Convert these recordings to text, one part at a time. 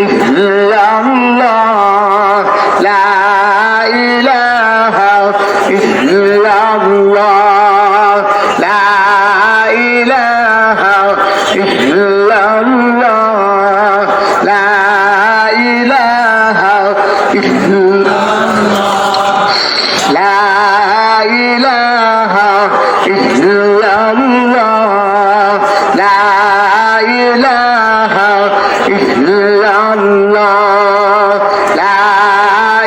إلا الله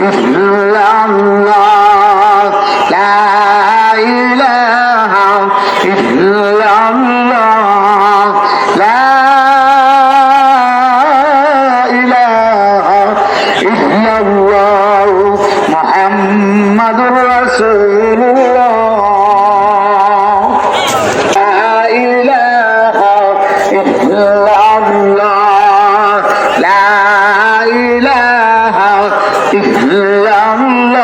إلا الله لا إله Allah.